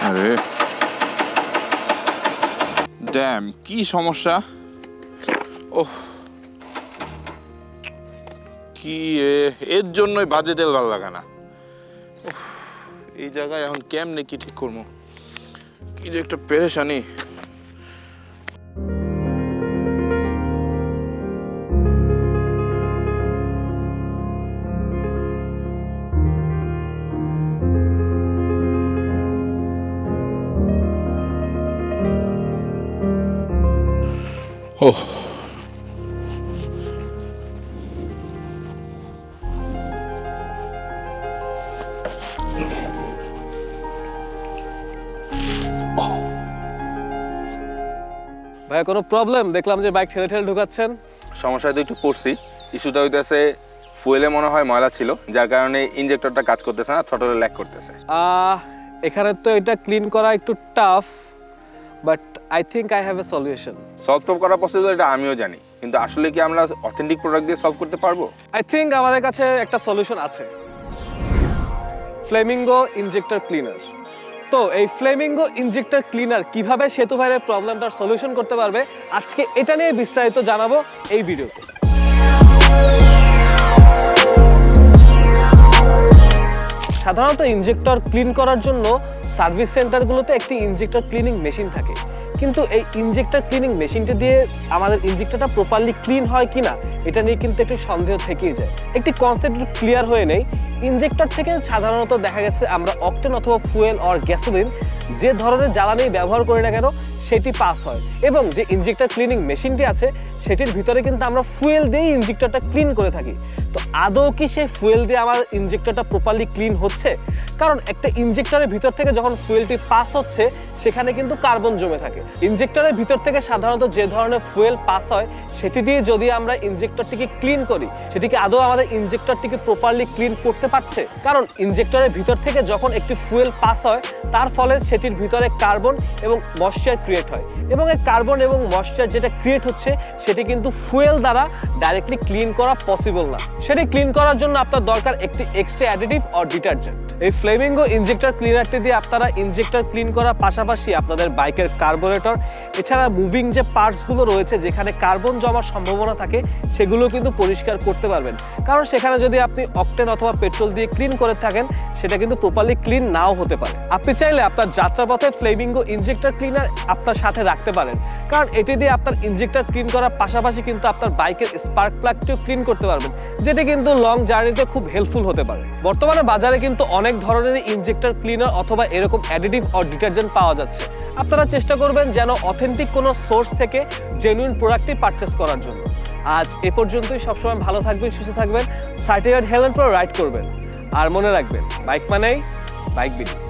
আরে। ড্যাম, কি সমস্যা? ওহ। কি এর জন্যই বাজে তেল ভালো লাগে না। এই জায়গায় এখন কেমনে কি ঠিক করব? কি যে একটা পেরেশানি। ওহ ভাইয়া কোনো প্রবলেম দেখলাম যে বাইক ঠেলে ঠেলে ঢুকাচ্ছেন। সমস্যায় তো একটু পড়ছি। ইস্যুটা হইতেছে ফুয়েলে মনে হয় ময়লা ছিল যার কারণে ইনজেক্টরটা কাজ করতেছে না থ্রটলে ল্যাক করতেছে। আহ, এখানে তো এটা ক্লিন করা একটু tough but I think I have a solution. Solve তো করা পসিবল এটা আমিও জানি। কিন্তু আসলে কি আমরা অথেন্টিক প্রোডাক্ট দিয়ে সলভ করতে পারব? আই থিঙ্ক আমাদের কাছে একটা সলিউশন আছে। ফ্লেমিঙ্গো ইনজেক্টর ক্লিনার তো এই ফ্লেমিঙ্গো ইনজেক্টর ক্লিনার কীভাবে সেতু ভাইয়ের প্রবলেমটার সলিউশন করতে পারবে আজকে এটা নিয়ে বিস্তারিত জানাব এই ভিডিওতে। সাধারণত ইনজেক্টর ক্লিন করার জন্য সার্ভিস সেন্টারগুলোতে একটি ইনজেক্টর ক্লিনিং মেশিন থাকে। কিন্তু এই ইনজেক্টর ক্লিনিং মেশিনটা দিয়ে আমাদের ইনজেক্টরটা প্রপারলি ক্লিন হয় কিনা, এটা নিয়ে কিন্তু একটু সন্দেহ থেকেই যায়। একটি কনসেপ্ট ক্লিয়ার হয়ে নেই। ইনজেক্টর থেকে সাধারণত দেখা গেছে আমরা অকটেন অথবা ফুয়েল অর গ্যাসোলিন যে ধরনের জ্বালানি ব্যবহার করি না কেন, সেটি পাস হয়। এবং যে ইনজেক্টর ক্লিনিং মেশিনটি আছে, সেটির ভিতরে কিন্তু আমরা ফুয়েল দিয়েই ইনজেক্টরটা ক্লিন করে থাকি। তো আদৌ কি সেই ফুয়েল দিয়ে আমার ইনজেক্টরটা প্রপারলি ক্লিন হচ্ছে? কারণ একটা ইঞ্জেক্টরের ভিতর থেকে যখন ফুয়েলটি পাস হচ্ছে সেখানে কিন্তু কার্বন জমে থাকে। ইনজেক্টরের ভিতর থেকে সাধারণত যে ধরনের ফুয়েল পাস হয়, সেটি দিয়ে যদি আমরা ইনজেক্টরটিকে ক্লিন করি সেটিকে আদৌ আমাদের ইনজেক্টরটিকে প্রপারলি ক্লিন করতে পারছে? কারণ ইনজেক্টরের ভিতর থেকে যখন একটি ফুয়েল পাস হয়, তার ফলে সেটির ভিতরে কার্বন এবং মশ্চার ক্রিয়েট হয়। এবং এই কার্বন এবং মশ্চার যেটা ক্রিয়েট হচ্ছে, সেটি কিন্তু ফুয়েল দ্বারা ডাইরেক্টলি ক্লিন করা পসিবল না। সেটি ক্লিন করার জন্য আপনার দরকার একটি এক্সট্রা অ্যাডিটিভ অর ডিটারজেন্ট এই ফ্লেমিঙ্গো ইনজেক্টর ক্লিনারটি দিয়ে আপনারা ইনজেক্টর ক্লিন করার পাশাপাশি আপনাদের বাইকের কার্বোরেটর এছাড়া মুভিং যে পার্টসগুলো রয়েছে, যেখানে কার্বন জমার সম্ভাবনা থাকে সেগুলো কিন্তু পরিষ্কার করতে পারবেন। কারণ সেখানে যদি আপনি অকটেন অথবা পেট্রোল দিয়ে ক্লিন করে থাকেন, সেটা কিন্তু প্রপারলি ক্লিন নাও হতে পারে। আপনি চাইলে আপনার যাত্রাপথে ফ্লেমিঙ্গো ইনজেক্টর ক্লিনার আপনার সাথে রাখতে পারেন। কারণ এটি দিয়ে আপনার ইনজেক্টর ক্লিন করার পাশাপাশি কিন্তু আপনার বাইকের স্পার্ক প্লাগটিও ক্লিন করতে পারবেন, যেটি কিন্তু লং জার্নিতে খুব হেল্পফুল হতে পারে। বর্তমানে বাজারে কিন্তু অনেক ধরনের ইনজেক্টর ক্লিনার অথবা এরকম অ্যাডিটিভ অর ডিটারজেন্ট পাওয়া যাচ্ছে। আপনারা চেষ্টা করবেন যেন অথেন্টিক কোনো সোর্স থেকে জেনুইন প্রোডাক্টই পারচেস করার জন্য। আজ এ পর্যন্তই, সবসময় ভালো থাকবেন, সুস্থ থাকবেন, সার্টিফাইড হেলমেট পরে রাইড করবেন। আর মনে রাখবেন বাইক মানেই বাইক বিলি